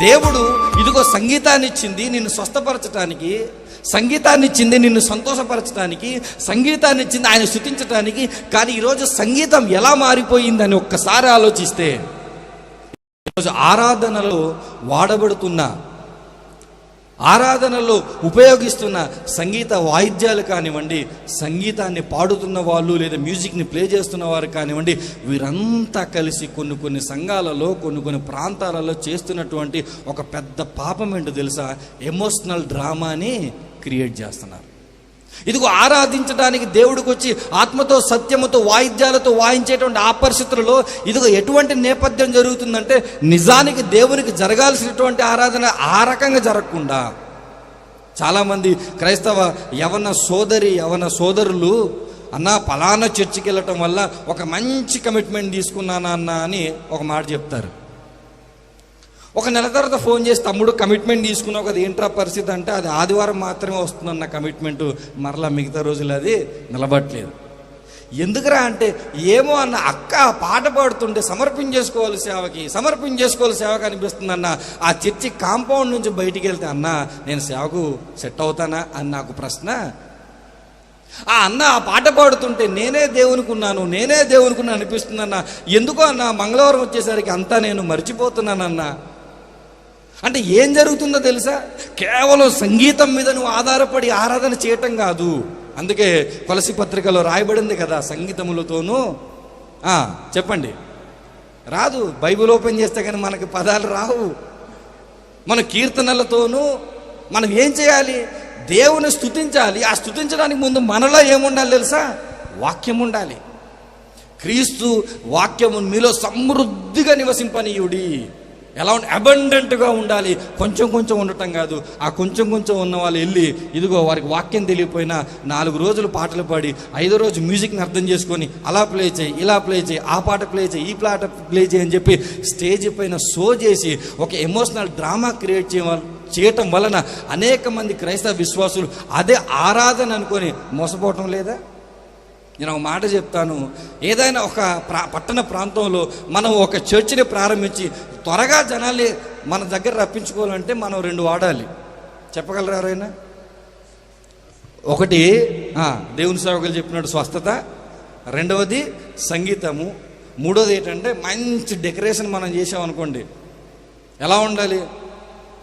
దేవుడు ఇదిగో సంగీతాన్ని ఇచ్చింది నిన్ను స్వస్థపరచడానికి సంగీతాన్ని ఇచ్చింది నిన్ను సంతోషపరచడానికి సంగీతాన్ని ఇచ్చింది ఆయన శృతించడానికి కానీ ఈరోజు సంగీతం ఎలా మారిపోయిందని ఒక్కసారి ఆలోచిస్తే ఈరోజు ఆరాధనలో వాడబడుతున్న ఆరాధనలో ఉపయోగిస్తున్న సంగీత వాయిద్యాలు కానివ్వండి సంగీతాన్ని పాడుతున్న వాళ్ళు లేదా మ్యూజిక్ని ప్లే చేస్తున్న వారు కానివ్వండి వీరంతా కలిసి కొన్ని కొన్ని సంఘాలలో కొన్ని కొన్ని ప్రాంతాలలో చేస్తున్నటువంటి ఒక పెద్ద పాపం ఏంటో తెలుసా? ఎమోషనల్ డ్రామాని క్రియేట్ చేస్తున్నారు. ఇదిగో ఆరాధించడానికి దేవుడికి వచ్చి ఆత్మతో సత్యముతో వాయిద్యాలతో వాయించేటువంటి ఆ పరిస్థితులలో ఇదిగో ఎటువంటి నేపథ్యం జరుగుతుందంటే నిజానికి దేవునికి జరగాల్సినటువంటి ఆరాధన ఆ రకంగా జరగకుండా. చాలామంది క్రైస్తవ యవన సోదరి యవన సోదరులు అన్న పలానా చర్చికి వెళ్ళటం వల్ల ఒక మంచి కమిట్మెంట్ తీసుకున్నానా అన్న అని ఒక మాట చెప్తారు. ఒక నెల తర్వాత ఫోన్ చేసి తమ్ముడు కమిట్మెంట్ తీసుకున్నావు కదా ఏంట్రా పరిస్థితి? అంటే అది ఆదివారం మాత్రమే వస్తుందన్న కమిట్మెంట్ మరలా మిగతా రోజులు అది నిలబట్టలేదు ఎందుకురా అంటే ఏమో అన్న అక్క పాట పాడుతుంటే సమర్పించేసుకోవాలి సేవకి సమర్పించేసుకోవాలి సేవకి అనిపిస్తుంది అన్న ఆ చర్చి కాంపౌండ్ నుంచి బయటికి వెళ్తే అన్న నేను సేవకు సెట్ అవుతానా? అని నాకు ప్రశ్న. ఆ అన్న ఆ పాట పాడుతుంటే నేనే దేవునికున్నాను నేనే దేవునికున్నాను అనిపిస్తుందన్న. ఎందుకో అన్న మంగళవారం వచ్చేసరికి అంతా నేను మర్చిపోతున్నానన్నా. అంటే ఏం జరుగుతుందో తెలుసా? కేవలం సంగీతం మీద నువ్వు ఆధారపడి ఆరాధన చేయటం కాదు. అందుకే కొలసి పత్రికలో రాయబడింది కదా సంగీతములతోనూ. చెప్పండి. రాదు బైబిల్ ఓపెన్ చేస్తే కానీ మనకి పదాలు రావు. మన కీర్తనలతోనూ మనం ఏం చేయాలి? దేవుని స్థుతించాలి ఆ స్థుతించడానికి ముందు మనలో ఏముండాలి తెలుసా? వాక్యం ఉండాలి. క్రీస్తు వాక్యము మీలో సమృద్ధిగా నివసింపనీయుడి. ఎలా అబండెంట్గా ఉండాలి. కొంచెం కొంచెం ఉండటం కాదు. ఆ కొంచెం కొంచెం ఉన్న వాళ్ళు వెళ్ళి ఇదిగో వారికి వాక్యం తెలియపోయినా నాలుగు రోజులు పాటలు పాడి ఐదో రోజు మ్యూజిక్ని అర్థం చేసుకొని అలా ప్లే చేయి ఇలా ప్లే చేయి ఆ పాట ప్లే చేయి ఈ పాట ప్లే చేయి అని చెప్పి స్టేజ్ పైన షో చేసి ఒక ఎమోషనల్ డ్రామా క్రియేట్ చేయ చేయటం వలన అనేక మంది క్రైస్తవ విశ్వాసులు అదే ఆరాధన అనుకొని మోసపోవటం లేదా? నేను ఒక మాట చెప్తాను. ఏదైనా ఒక ప్రా పట్టణ ప్రాంతంలో మనం ఒక చర్చిని ప్రారంభించి త్వరగా జనాల్ని మన దగ్గర రప్పించుకోవాలంటే మనం రెండు వాడాలి. చెప్పగలరా ఎవరైనా? ఒకటి దేవుని సేవకులు చెప్పినట్టు స్వస్థత. రెండవది సంగీతము. మూడోది ఏంటంటే మంచి డెకరేషన్ మనం చేసామనుకోండి. ఎలా ఉండాలి?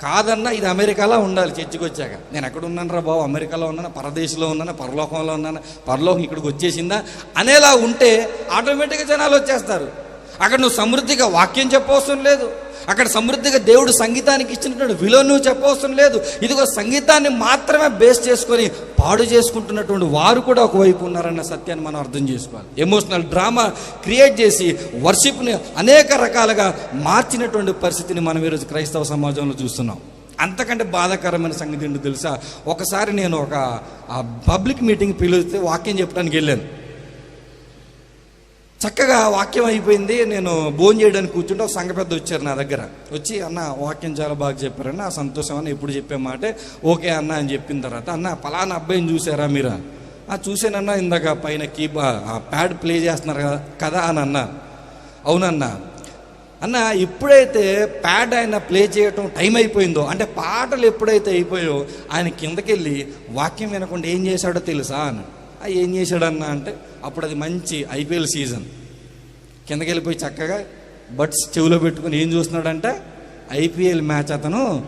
కాదన్నా ఇది అమెరికాలో ఉండాలి చర్చికి వచ్చాక. నేను ఎక్కడ ఉన్నాను రా బాబు? అమెరికాలో ఉన్నాను? పరదేశంలో ఉన్నాను? పరలోకంలో ఉన్నాను? పరలోకం ఇక్కడికి వచ్చేసిందా? అనేలా ఉంటే ఆటోమేటిక్గా జనాలు వచ్చేస్తారు. అక్కడ నువ్వు సమృద్ధిగా వాక్యం చెప్పవసరం లేదు. అక్కడ సమృద్ధిగా దేవుడు సంగీతానికి ఇచ్చినటువంటి విలువ నువ్వు చెప్పవసరం లేదు. ఇదిగో సంగీతాన్ని మాత్రమే బేస్ చేసుకొని పాడు చేసుకుంటున్నటువంటి వారు కూడా ఒకవైపు ఉన్నారన్న సత్యాన్ని మనం అర్థం చేసుకోవాలి. ఎమోషనల్ డ్రామా క్రియేట్ చేసి వర్షిప్ని అనేక రకాలుగా మార్చినటువంటి పరిస్థితిని మనం ఈరోజు క్రైస్తవ సమాజంలో చూస్తున్నాం. అంతకంటే బాధాకరమైన సంగతి ఏంటో తెలుసా? ఒకసారి నేను ఒక పబ్లిక్ మీటింగ్ పిలిస్తే వాక్యం చెప్పడానికి వెళ్ళాను. చక్కగా వాక్యం అయిపోయింది. నేను భోజనం చేయడానికి కూర్చుంటే ఒక సంఘ పెద్ద వచ్చారు నా దగ్గర. వచ్చి అన్న వాక్యం చాలా బాగా చెప్పారన్న ఆ సంతోషం అని ఎప్పుడు చెప్పే మాటే ఓకే అన్న అని చెప్పిన తర్వాత అన్న పలానా అబ్బాయిని చూసారా మీరా? ఆ చూసానన్నా ఇందాక పైన కీబా ఆ ప్యాడ్ ప్లే చేస్తున్నారు కదా కదా అని అన్న. అవునన్నా. అన్న ఎప్పుడైతే ప్యాడ్ ఆయన ప్లే చేయటం టైం అయిపోయిందో అంటే పాటలు ఎప్పుడైతే అయిపోయో ఆయన కిందకెళ్ళి వాక్యం వినకుండా ఏం చేశాడో తెలుసా అని. ఏం చేశాడన్నా అంటే అప్పుడు అది మంచి ఐపీఎల్ సీజన్. కిందకి వెళ్ళిపోయి చక్కగా బట్స్ చెవిలో పెట్టుకుని ఏం చూస్తున్నాడంటే? ఐపీఎల్ మ్యాచ్ అతను.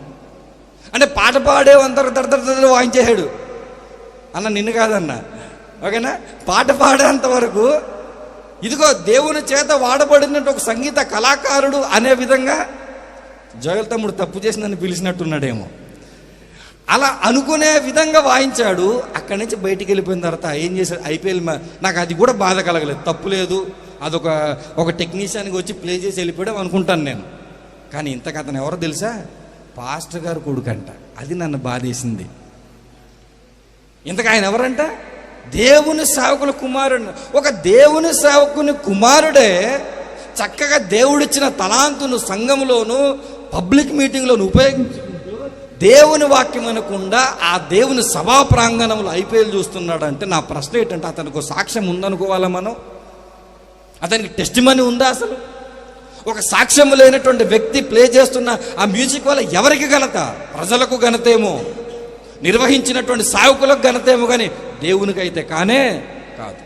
అంటే పాట పాడే అందరు దడ దడ వాయించేశాడు. అన్న నిన్ను కాదన్న. ఓకేనా? పాట పాడేంత వరకు ఇదిగో దేవుని చేత వాడబడినట్టు ఒక సంగీత కళాకారుడు అనే విధంగా జోయల్ తమ్ముడు తప్పు చేసి నన్ను పిలిచినట్టున్నాడేమో. అలా అనుకునే విధంగా వాయించాడు. అక్కడి నుంచి బయటికి వెళ్ళిపోయిన తర్వాత ఏం చేశాడు? ఐపీఎల్ నాకు అది కూడా బాధ కలగలేదు. తప్పు లేదు. అదొక ఒక టెక్నీషియన్కి వచ్చి ప్లే చేసి వెళ్ళిపోయాడు అనుకుంటాను నేను. కానీ ఇంతకు అతను ఎవరో తెలుసా? పాస్టర్ గారు కొడుకంట. అది నన్ను బాధేసింది. ఇంతకు ఆయన ఎవరంట? దేవుని సేవకుల కుమారుడు. ఒక దేవుని సేవకుని కుమారుడే చక్కగా దేవుడిచ్చిన తలాంతును సంఘంలోను పబ్లిక్ మీటింగ్లోను ఉపయోగించు దేవుని వాక్యం అనకుండా ఆ దేవుని సభా ప్రాంగణంలో ఐపీఎల్ చూస్తున్నాడు అంటే నా ప్రశ్న ఏంటంటే అతనికి సాక్ష్యం ఉందనుకోవాలా మనం? అతనికి టెస్ట్ మనీ ఉందా అసలు? ఒక సాక్ష్యం లేనటువంటి వ్యక్తి ప్లే చేస్తున్న ఆ మ్యూజిక్ వల్ల ఎవరికి ఘనత? ప్రజలకు ఘనతేమో. నిర్వహించినటువంటి సావుకులకు ఘనతేమో కానీ దేవునికైతే కానే కాదు.